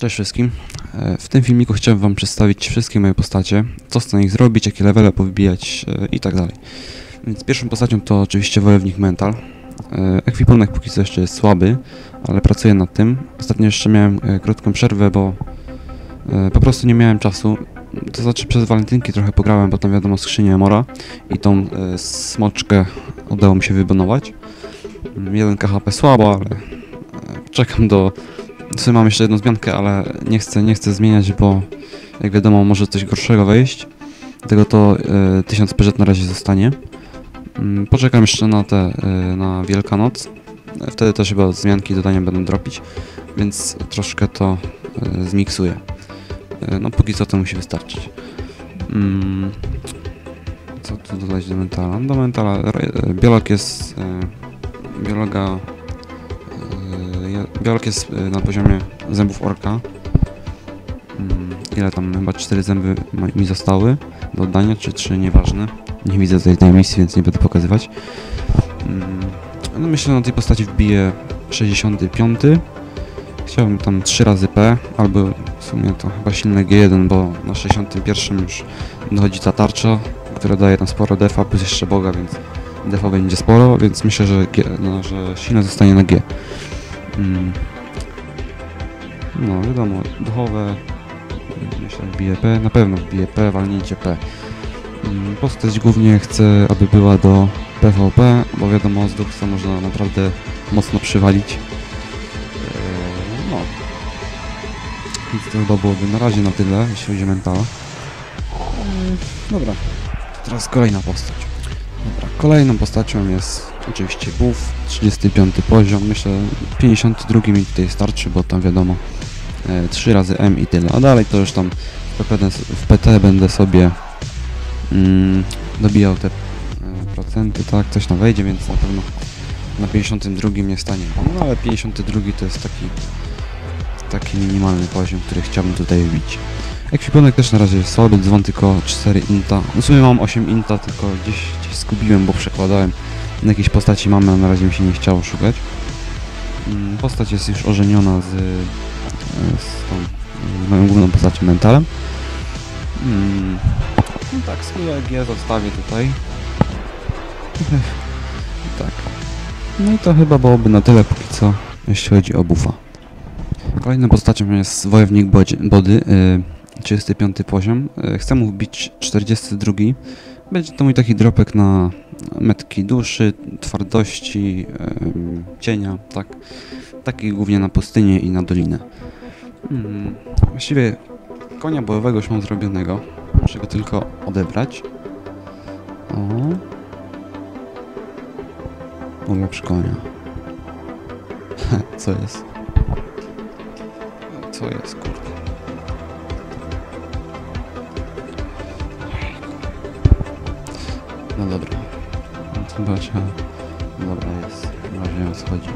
Cześć wszystkim. E, W tym filmiku chciałem wam przedstawić wszystkie moje postacie, co chcę na nich zrobić, jakie levele powbijać e, i tak dalej. Więc pierwszą postacią to oczywiście Wojownik Mental. E, Ekwipunek póki co jeszcze jest słaby, ale pracuję nad tym. Ostatnio jeszcze miałem krótką przerwę, bo po prostu nie miałem czasu. To znaczy przez walentynki trochę pograłem, bo tam wiadomo skrzynię Mora i tą smoczkę udało mi się wybanować. Mm, 1 KHP słabo, ale czekam do w sumie mam jeszcze jedną zmiankę, ale nie chcę, nie chcę zmieniać, bo jak wiadomo może coś gorszego wejść. Dlatego to e, 1000 PZ na razie zostanie. Mm, Poczekam jeszcze na te, e, na Wielkanoc. Wtedy też chyba zmianki dodania będą dropić, więc troszkę to e, zmiksuję. E, No póki co to musi wystarczyć. Mm, Co tu dodać do mentala? Do mentala biolog jest... e, Biologa Biolog jest yy, na poziomie zębów orka. Mm, Ile tam? Chyba 4 zęby mi zostały do oddania, czy 3, nieważne. Nie widzę tutaj tej misji, więc nie będę pokazywać. Mm, No myślę, że na tej postaci wbiję 65. Chciałbym tam 3 razy P, albo w sumie to chyba silne G1, bo na 61 już dochodzi ta tarcza, która daje tam sporo defa, plus jeszcze boga, więc defa będzie sporo, więc myślę, że, G, no, że silne zostanie na G. Mm. No, wiadomo, duchowe, myślę, bije P, na pewno bije P, walnięcie P. Mm, Postać głównie chcę, aby była do PvP, bo wiadomo, z duchca można naprawdę mocno przywalić. Eee, no. Więc to chyba byłoby na razie na tyle, jeśli chodzi o mentala. Eee, dobra, teraz kolejna postać. Dobra, kolejną postacią jest oczywiście Buff, 35 poziom, myślę 52 mi tutaj starczy, bo tam wiadomo e, 3 razy M i tyle, a dalej to już tam w, PT będę sobie mm, dobijał te e, procenty, tak, coś tam wejdzie, więc na pewno na 52 nie stanie, no ale 52 to jest taki taki minimalny poziom, który chciałbym tutaj wbić. Ekwipunek też na razie jest słaby, dzwon tylko 4 inta. W sumie mam 8 inta, tylko gdzieś, gdzieś zgubiłem, bo przekładałem na jakieś postaci mamy, na razie mi się nie chciało szukać. Mm, Postać jest już ożeniona z, z tą moją główną postacią mentalem. Mm, No tak, skórę G zostawię tutaj. tak. No i to chyba byłoby na tyle póki co, jeśli chodzi o buffa. Kolejną postacią jest Wojownik Body, y, 35 poziom. Y, Chcę mu wbić 42. Będzie to mój taki dropek na metki duszy, twardości, cienia, tak. Taki głównie na pustynię i na dolinę. Mm, Właściwie konia bojowego już mam zrobionego. Muszę go tylko odebrać. O. Ulepsz konia. Co jest? Co jest, kurde? No dobra. No Chyba trzeba... Dobra, jest. Chyba wiem o co chodzi.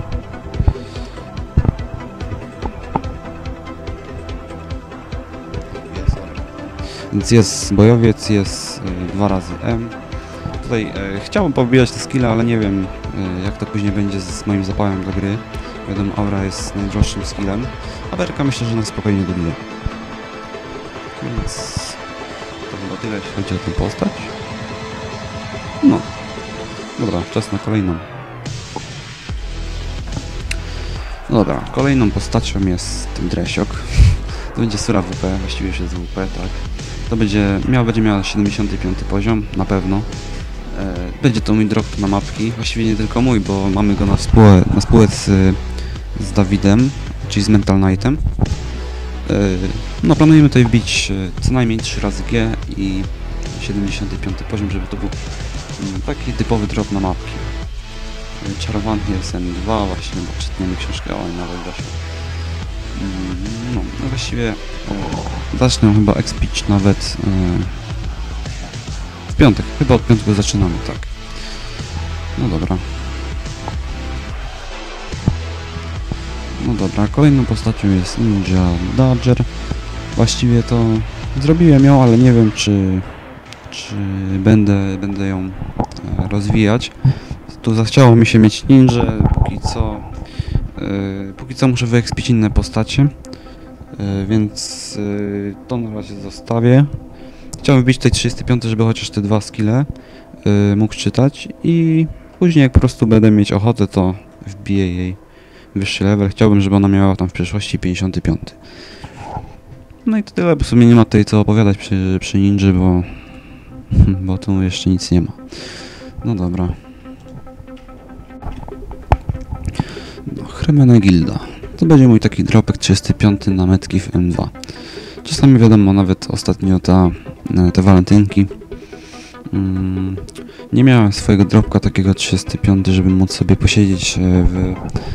Jest. Więc jest bojowiec, jest y, dwa razy M. Tutaj y, chciałbym pobijać te skille, ale nie wiem y, jak to później będzie z moim zapałem do gry. Wiadomo, aura jest najdroższym skillem. A Berka myślę, że na spokojnie dobije. Więc to chyba tyle, jeśli chodzi o tę postać. No. Dobra, czas na kolejną. No dobra, kolejną postacią jest Dresiok. To będzie Sura WP, właściwie już jest WP, tak. To będzie, miał, będzie miała 75 poziom, na pewno. E, Będzie to mój drop na mapki, właściwie nie tylko mój, bo mamy go na spółę, na spółę z, z Dawidem, czyli z Mental Knightem. E, No planujemy tutaj wbić e, co najmniej 3 razy G i 75 poziom, żeby to był taki typowy drop na mapki. Czarowany jest M2 właśnie, bo czytniemy książkę o nawet się. Mm, No, no właściwie e, zacznę chyba expić nawet e, w piątek. Chyba od piątku zaczynamy, tak. No dobra. No dobra, kolejną postacią jest Ninja Dodger. Właściwie to zrobiłem ją, ale nie wiem czy, czy będę, będę ją e, rozwijać. Tu zachciało mi się mieć ninja, póki co, e, póki co muszę wyekspić inne postacie. E, więc to na razie zostawię. Chciałem wbić tutaj 35, żeby chociaż te dwa skille mógł czytać i później jak po prostu będę mieć ochotę, to wbiję jej wyższy level. Chciałbym, żeby ona miała tam w przyszłości 55. No i to tyle, bo w sumie nie ma tutaj co opowiadać przy, przy Ninja, bo, bo tu jeszcze nic nie ma. No dobra. No, Chremena Gilda. To będzie mój taki dropek 35 na metki w M2. Czasami wiadomo, nawet ostatnio ta, e, te walentynki. Mm, nie miałem swojego dropka takiego 35, żeby móc sobie posiedzieć e, w,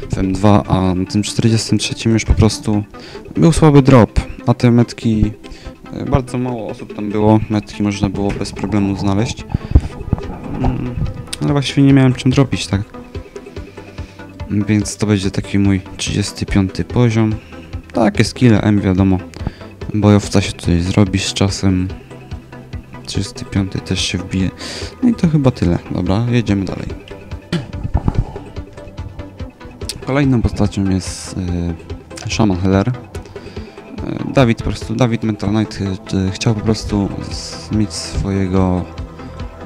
w M2, a na tym 43 już po prostu był słaby drop, a te metki bardzo mało osób tam było, metki można było bez problemu znaleźć. Mm, ale właściwie nie miałem czym dropić, tak? Więc to będzie taki mój 35 poziom. Takie skille M wiadomo. Bojowca się tutaj zrobi z czasem. 35 też się wbije. No i to chyba tyle. Dobra, jedziemy dalej. Kolejną postacią jest y, Shaman Heller. Y, Dawid po prostu, Dawid Mental Knight y, chciał po prostu mieć swojego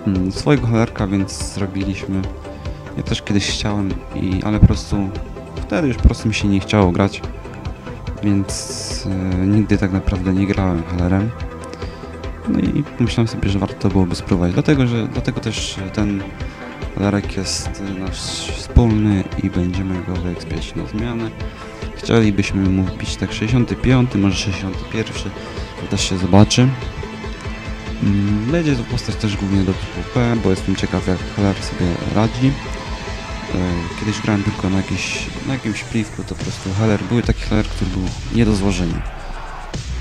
mm, swojego Hellerka, więc zrobiliśmy. Ja też kiedyś chciałem, i, ale po prostu wtedy już po prostu mi się nie chciało grać, więc y, nigdy tak naprawdę nie grałem Hellerem. No i myślałem sobie, że warto byłoby spróbować. Dlatego, że, dlatego też ten Larek jest nasz wspólny i będziemy go wyekspiać na zmianę. Chcielibyśmy mu wbić tak 65, może 61, to też się zobaczy. Mm, Będzie to postać też głównie do PvP, bo jestem ciekaw jak Heller sobie radzi. E, Kiedyś grałem tylko na, jakiś, na jakimś pliwku, to po prostu Heller, był taki Heller, który był nie do złożenia.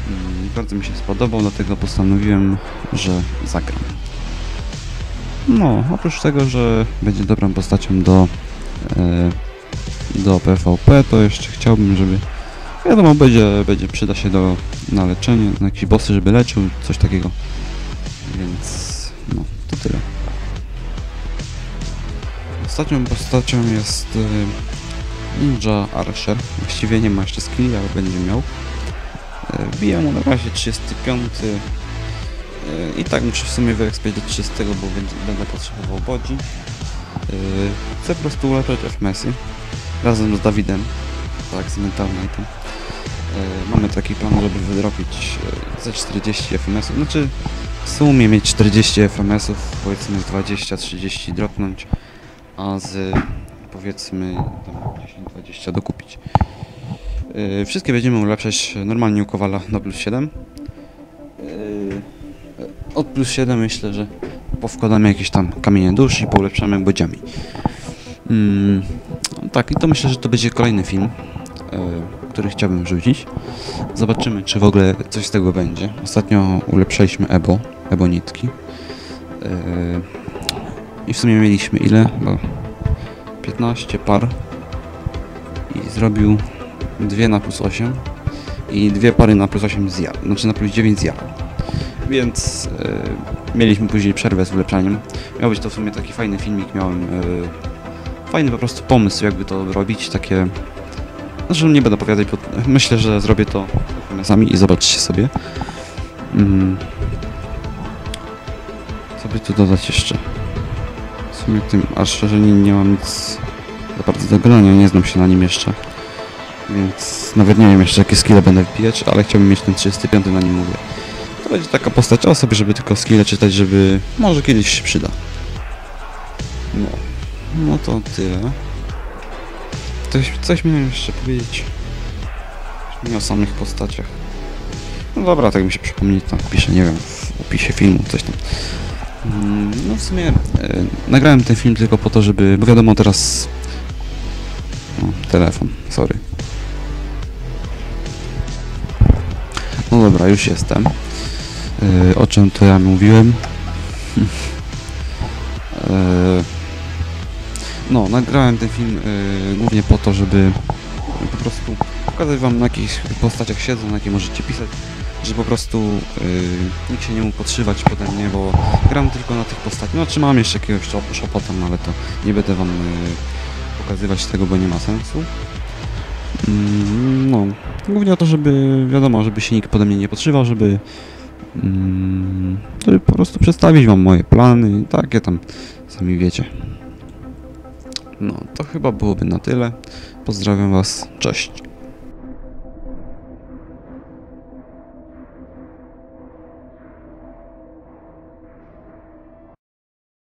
Mm, Bardzo mi się spodobał, dlatego postanowiłem, że zagram. No, oprócz tego, że będzie dobrą postacią do, e, do PvP, to jeszcze chciałbym, żeby wiadomo, będzie, będzie przyda się do, na leczenie, na jakieś bossy, żeby leczył, coś takiego. Więc, no, to tyle. Ostatnią postacią jest e, Ninja Archer. Właściwie nie ma jeszcze skilli, ale będzie miał. E, Wbiję mu na razie 35. e, I tak muszę w sumie wyekspiać do 30, bo będę, potrzebował bodzi. Chcę po prostu ulepszać FMS-y razem z Dawidem, z Mental Knightem. E, Mamy taki plan, żeby wydropić e, ze 40 FMS-ów. Znaczy w sumie mieć 40 FMS-ów, powiedzmy z 20-30 dropnąć, a z powiedzmy tam 10-20 dokupić. Yy, wszystkie będziemy ulepszać normalnie u Kowala do plus 7. Yy, od plus 7 myślę, że powkładamy jakieś tam kamienie dusz i poulepszamy bodziami. Mm, tak, i to myślę, że to będzie kolejny film, yy, który chciałbym wrzucić. Zobaczymy, czy w ogóle coś z tego będzie. Ostatnio ulepszaliśmy Ebo, Ebo nitki. Yy, I w sumie mieliśmy ile? Bo 15 par. I zrobił dwie na plus 8 i dwie pary na plus 8 zjadł, znaczy na plus 9 zjadł. Więc e, mieliśmy później przerwę z ulepszaniem. Miał być to w sumie taki fajny filmik, miałem e, fajny po prostu pomysł jakby to robić, takie... Znaczy nie będę opowiadać, bo myślę, że zrobię to sami i zobaczcie sobie. Mm. Co by tu dodać jeszcze? W sumie tym, aż szczerze nie, nie mam nic za bardzo do grania, nie znam się na nim jeszcze. Więc nawet nie wiem jeszcze jakie skille będę wbijać, ale chciałbym mieć ten 35 na nim mówię. To będzie taka postać o sobie, żeby tylko skille czytać, żeby może kiedyś się przyda. No, no to tyle. Coś, coś miałem jeszcze powiedzieć. Nie o samych postaciach. No dobra, tak mi się przypomni, to piszę, nie wiem, w opisie filmu, coś tam. Mm, No w sumie e, nagrałem ten film tylko po to, żeby, bo wiadomo teraz... O, telefon, sorry. No dobra, już jestem. Yy, o czym to ja mówiłem? Yy, no, nagrałem ten film yy, głównie po to, żeby po prostu pokazać wam na jakich postaciach siedzą, na jakie możecie pisać, że po prostu yy, nikt się nie mógł podszywać pode mnie, bo gram tylko na tych postaciach. No, czy mam jeszcze jakiegoś shopa tam, ale to nie będę wam yy, pokazywać tego, bo nie ma sensu. Mm, No, głównie o to, żeby, wiadomo, żeby się nikt pode mnie nie podszywał, żeby, mm, żeby po prostu przedstawić wam moje plany, takie tam, sami wiecie. No, to chyba byłoby na tyle. Pozdrawiam was, cześć.